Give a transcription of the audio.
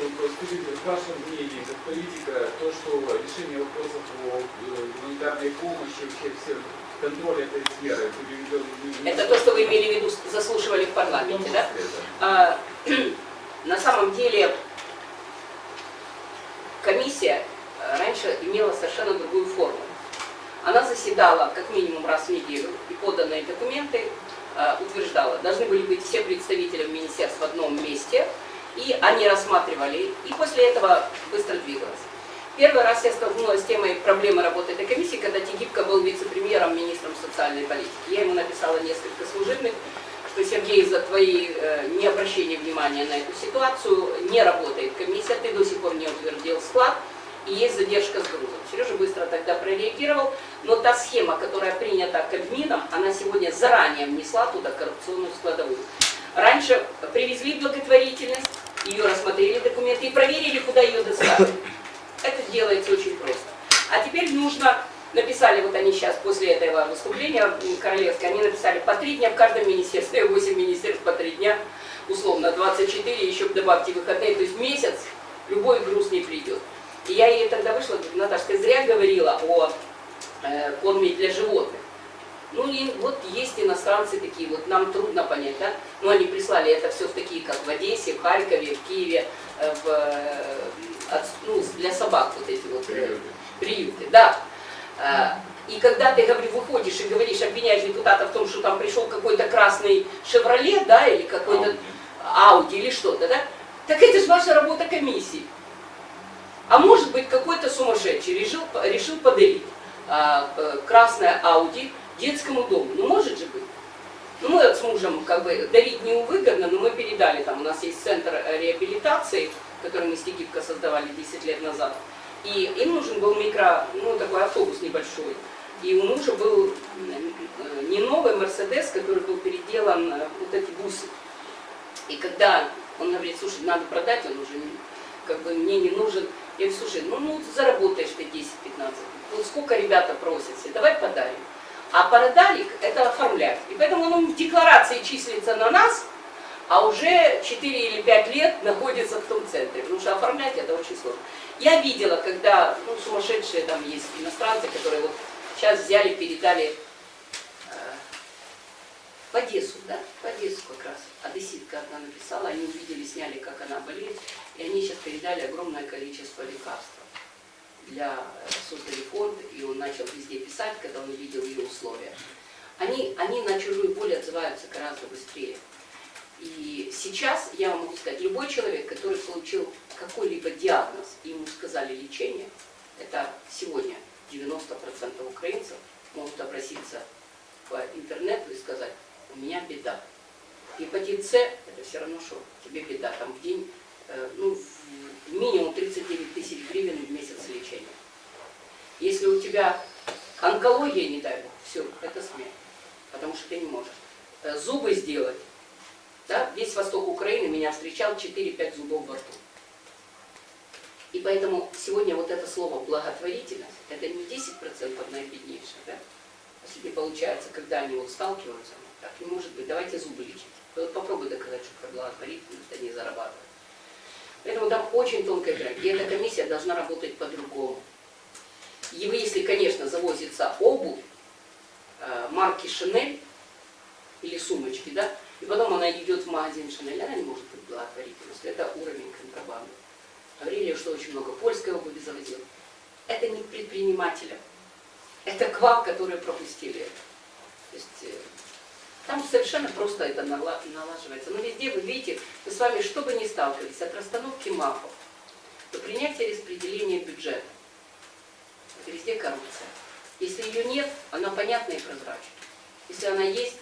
вот скажите, в вашем мнении, как политика, то, что решение вопросов о э, гуманитарной помощи, вообще все контроль этой сферы, переведен в- Это то, что вы имели в виду, заслушивали в парламенте, да. А, На самом деле комиссия э, раньше имела совершенно другую форму. Она заседала как минимум раз в неделю и поданные документы э, утверждала. Должны были быть все представители министерств в одном месте, и они рассматривали, и после этого быстро двигалась. Первый раз я столкнулась с темой проблемы работы этой комиссии, когда Тегибко был вице-премьером, министром социальной политики. Я ему написала несколько служебных, что Сергей, за твои э, необращение внимания на эту ситуацию не работает комиссия, ты до сих пор не утвердил склад, и есть задержка с грузом. Сережа быстро тогда прореагировал, но та схема, которая принята Кабмином, она сегодня заранее внесла туда коррупционную складовую. Раньше привезли благотворительность, ее рассмотрели документы и проверили, куда ее доставили. Это делается очень просто. А теперь нужно, написали, вот они сейчас после этого выступления королевской, они написали по три дня в каждом министерстве, 8 министерств по три дня, условно 24, еще добавьте выходные, то есть месяц любой груз не придет. И я ей тогда вышла, ты зря говорила о э, корме для животных. Ну и вот есть иностранцы такие, вот нам трудно понять, да? Ну они прислали это все в такие, как в Одессе, в Харькове, в Киеве, э, в, э, от- ну, для собак вот эти вот э, Приюты. приюты, да. И когда ты говоришь, выходишь и говоришь, обвиняешь депутата в том, что там пришел какой-то красный Шевроле, да, или какой-то Ауди или что-то, да, так это же ваша работа комиссии. А может быть какой-то сумасшедший решил, решил подарить а, э, красное Ауди детскому дому. Ну может же быть. Ну мы с мужем как бы дарить не выгодно, но мы передали, там у нас есть центр э, реабилитации, который мы с Тегибко создавали 10 лет назад. И им нужен был микро, ну такой автобус небольшой. И у мужа был э, не новый Мерседес, который был переделан э, вот эти бусы. И когда он говорит, слушай, надо продать, он уже как бы мне не нужен. Я говорю, слушай, ну, ну заработаешь ты 10-15. Вот сколько ребята просятся, давай подарим. А продали это оформлять. И поэтому он в декларации числится на нас, а уже 4 или 5 лет находится в том центре. Потому что оформлять это очень сложно. Я видела, когда ну, сумасшедшие там есть иностранцы, которые вот сейчас взяли, передали э, в Одессу, да, в Одессу как раз. Одесситка одна написала, они увидели, сняли, как она болеет, и они сейчас передали огромное количество лекарств для э, создали фонд, и он начал везде писать, когда он увидел ее условия. Они, они на чужую боль отзываются гораздо быстрее. И сейчас я вам сказать, любой человек, который получил какой-либо диагноз, и ему сказали лечение, это сегодня 90% украинцев могут обратиться по интернету и сказать, у меня беда. Гепатит С – это все равно что, тебе беда, там в день, э, ну, минимум 39 тысяч гривен в месяц лечения. Если у тебя онкология, не дай бог, все, это смерть, потому что ты не можешь. Э, Зубы сделать, да, весь восток Украины меня встречал 4-5 зубов во рту. И поэтому сегодня вот это слово благотворительность, это не 10% наибеднейших, да? А сегодня получается, когда они вот сталкиваются, так не может быть, давайте зубы лечить. Ты Вот попробуй доказать, что про благотворительность они зарабатывают. Поэтому там очень тонкая грань. И эта комиссия должна работать по-другому. И вы, если, конечно, завозится обувь э, марки Шинель или сумочки, да, и потом она идет в магазин Шинель, она не может быть благотворительностью. Это уровень контрабанды. Говорили, что очень много польской обуви завозил. Это не к предпринимателям. Это к вам, которые пропустили. То есть э, там совершенно просто это нала- налаживается. Но везде вы видите, мы с вами что бы ни сталкивались, от расстановки мафов до принятия распределения бюджета. Это везде коррупция. Если ее нет, она понятна и прозрачна. Если она есть,